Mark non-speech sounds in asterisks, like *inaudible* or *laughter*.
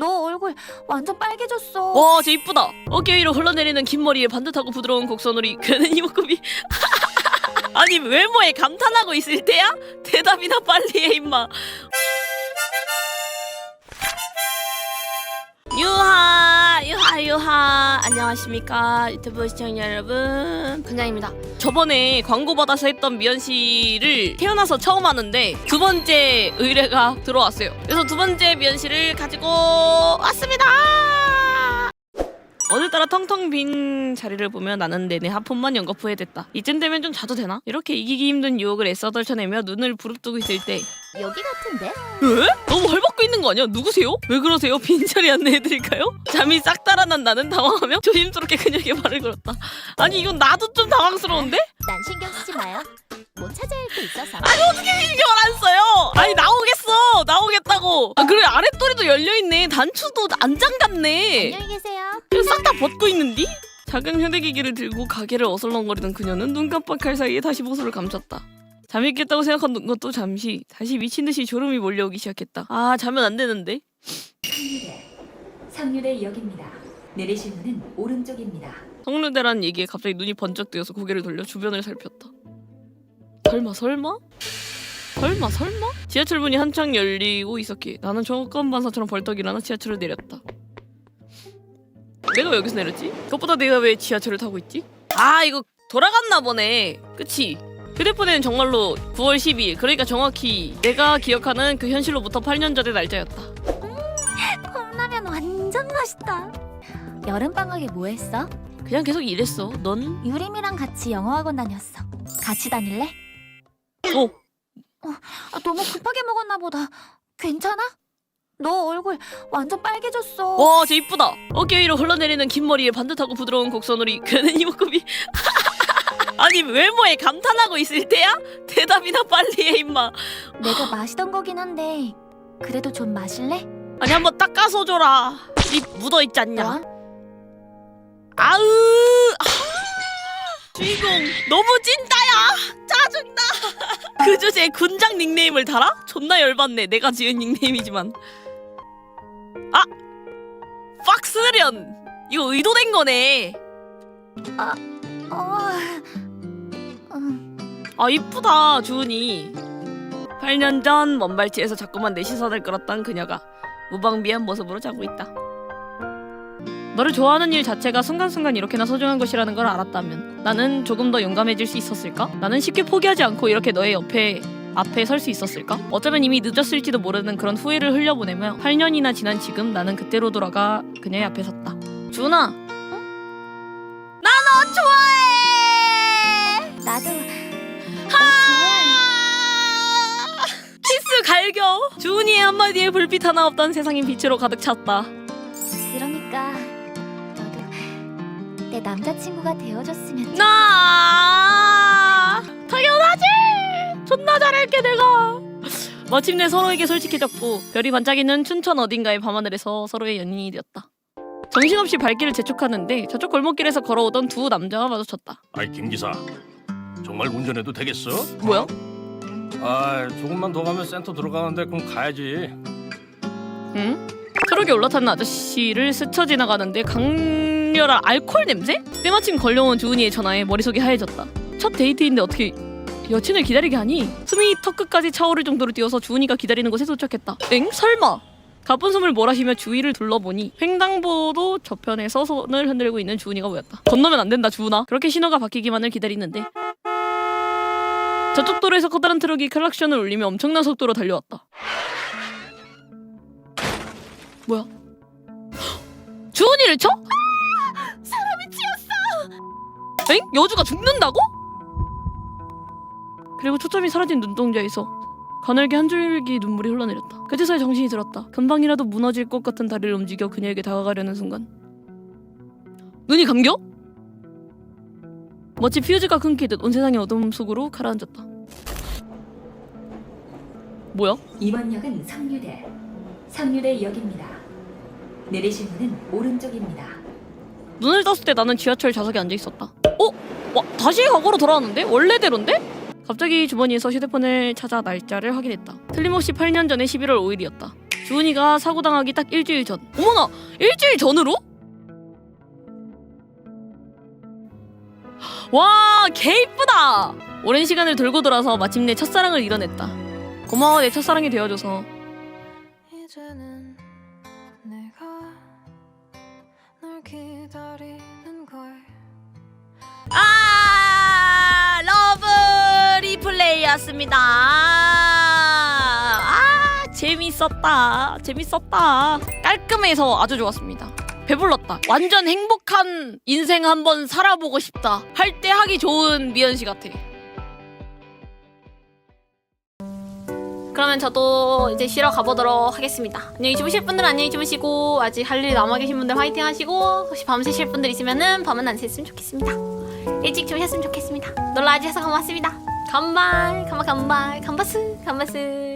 너 얼굴 완전 빨개졌어. 와, 쟤 이쁘다. 어깨 위로 흘러내리는 긴 머리에 반듯하고 부드러운 곡선으로 이끄는 이목구비. 아니 외모에 감탄하고 있을 때야? 대답이나 빨리 해 임마. 유하 유하 유하. 안녕하십니까 유튜브 시청자 여러분. 그냥입니다. 저번에 광고 받아서 했던 미연 씨를 태어나서 처음 하는데 두 번째 의뢰가 들어왔어요. 그래서 두 번째 미연 씨를 가지고 왔습니다 오늘따라 텅텅 빈 자리를 보며 나는 내내 하품만 연거푸에 됐다 이쯤 되면 좀 자도 되나? 이렇게 이기기 힘든 유혹을 애써 떨쳐내며 눈을 부릅뜨고 있을 때 여기 같은데? 에? 너무 헐벗고 있는 거 아니야? 누구세요? 왜 그러세요? 빈자리 안내해드릴까요? 잠이 싹 달아난 나는 당황하며 조심스럽게 그녀에게 말을 걸었다. 아니 이건 나도 좀 당황스러운데? 난 신경 쓰지 마요. 뭐 찾아야 할 게 있어서. 신경을 안 써요. 아니 나오겠어. 나오겠다고. 아, 그래 아랫도리도 열려 있네. 단추도 안 잠갔네. 안녕히 계세요. 싹 다 벗고 있는디? 작은 휴대기기를 들고 가게를 어슬렁거리던 그녀는 눈 깜빡할 사이에 다시 보수를 감췄다. 잠이 깼다고 생각한 것도 잠시 다시 미친 듯이 졸음이 몰려오기 시작했다. 아 자면 안 되는데. 상류대 상류대 역입니다. 내리실 문은 오른쪽입니다. 성류대라는 얘기에 갑자기 눈이 번쩍 뜨여서 고개를 돌려 주변을 살폈다. 설마 설마? 설마 설마? 지하철 문이 한창 열리고 있었기에 나는 조건반사처럼 벌떡 일어나 지하철을 내렸다. 내가 왜 여기서 내렸지? 그것보다 내가 왜 지하철을 타고 있지? 아 이거 돌아갔나 보네. 그치? 휴대폰에는 정말로 9월 12일 그러니까 정확히 내가 기억하는 그 현실로부터 8년 전의 날짜였다. 컵라면 완전 맛있다. 여름 방학에 뭐 했어? 그냥 계속 일했어. 넌? 유림이랑 같이 영어 학원 다녔어. 같이 다닐래? 어 아, 너무 급하게 먹었나 보다. 괜찮아? 너 얼굴 완전 빨개졌어. 와, 쟤 이쁘다. 어깨 위로 흘러내리는 긴 머리에 반듯하고 부드러운 곡선으로 이끄는 이목구비. *laughs* 아니 외모에 감탄하고 있을 때야? 대답이나 빨리 해 임마. 내가 마시던 거긴 한데 그래도 좀 마실래? 아니 한번 닦아서 줘라. 입 묻어 있지 않냐? 넌? 아으. 아, 주인공 너무 찐따야. 짜증나. *laughs* 그 주제에 군장 닉네임을 달아? 존나 열받네. 내가 지은 닉네임이지만. 아, 팍스련. 이거 의도된 거네. 어... 음, 아 이쁘다 주은이 8년 전 먼발치에서 자꾸만 내 시선을 끌었던 그녀가 무방비한 모습으로 자고 있다 너를 좋아하는 일 자체가 순간순간 이렇게나 소중한 것이라는 걸 알았다면 나는 조금 더 용감해질 수 있었을까? 나는 쉽게 포기하지 않고 이렇게 너의 옆에 앞에 설 수 있었을까? 어쩌면 이미 늦었을지도 모르는 그런 후회를 흘려보내며 8년이나 지난 지금 나는 그때로 돌아가 그녀의 앞에 섰다. 주은아 나 너 좋아해! 나도. 아! 키스 갈겨! 주은이의 한마디에 불빛 하나 없던 세상이 빛으로 가득 찼다. 그러니까 너도 내 남자친구가 되어줬으면 나 존나 잘할게 내가 마침내 서로에게 솔직해졌고 별이 반짝이는 춘천 어딘가의 밤하늘에서 서로의 연인이 되었다 정신없이 발길을 재촉하는데 저쪽 골목길에서 걸어오던 두 남자와 마주쳤다 아이 김 기사 정말 운전해도 되겠어? 뭐야? 아 조금만 더 가면 센터 들어가는데 그럼 가야지 응? 트럭에 올라타는 아저씨를 스쳐 지나가는데 강렬한 알코올 냄새? 때마침 걸려온 주은이의 전화에 머릿속이 하얘졌다. 첫 데이트인데 어떻게 여친을 기다리게 하니? 숨이 턱끝까지 차오를 정도로 뛰어서 주은이가 기다리는 곳에 도착했다. 엥? 설마? 가쁜 숨을 몰아쉬며 주위를 둘러보니 횡단보도 저편에서 손을 흔들고 있는 주은이가 보였다. 건너면 안 된다 주은아. 그렇게 신호가 바뀌기만을 기다리는데 저쪽 도로에서 커다란 트럭이 클락션을 울리며 엄청난 속도로 달려왔다. 뭐야? *gasps* 주은이를 쳐? 사람이 치였어. 엥? 여주가 죽는다고? 그리고 초점이 사라진 눈동자에서 가늘게 한 줄기 눈물이 흘러내렸다. 그제서야 정신이 들었다. 금방이라도 무너질 것 같은 다리를 움직여 그녀에게 다가가려는 순간 눈이 감겨? 마치 퓨즈가 끊기듯 온 세상이 어둠 속으로 가라앉았다. 뭐야? 이번 역은 상류대 상류대 역입니다. 내리실 문은 오른쪽입니다. 눈을 떴을 때 나는 지하철 좌석에 앉아 있었다. 어? 와, 다시 과거로 돌아왔는데? 원래대로인데? 갑자기 주머니에서 휴대폰을 찾아 날짜를 확인했다. 틀림없이 8년 전의 11월 5일이었다. 주은이가 사고 당하기 딱 일주일 전. 어머나 일주일 전으로? 와, 개 이쁘다. 오랜 시간을 돌고 돌아서 마침내 첫사랑을 이뤄냈다. 고마워 내 첫사랑이 되어줘서. 이제는 내가 널 기다리는 걸 아, 리플레이였습니다. 아, 재밌었다. 재밌었다. 깔끔해서 아주 좋았습니다. 배불렀다. 완전 행복한 인생 한번 살아보고 싶다. 할 때 하기 좋은 미연 씨 같아. 그러면 저도 이제 쉬러 가보도록 하겠습니다. 안녕히 주무실 분들은 안녕히 주무시고 아직 할 일 남아 계신 분들 화이팅 하시고 혹시 밤 새실 분들 있으면은 밤은 안 샜으면 좋겠습니다. 일찍 주무셨으면 좋겠습니다. 놀러 와주셔서 고맙습니다. 간발, 간발, 간발, 간바스, 간바스.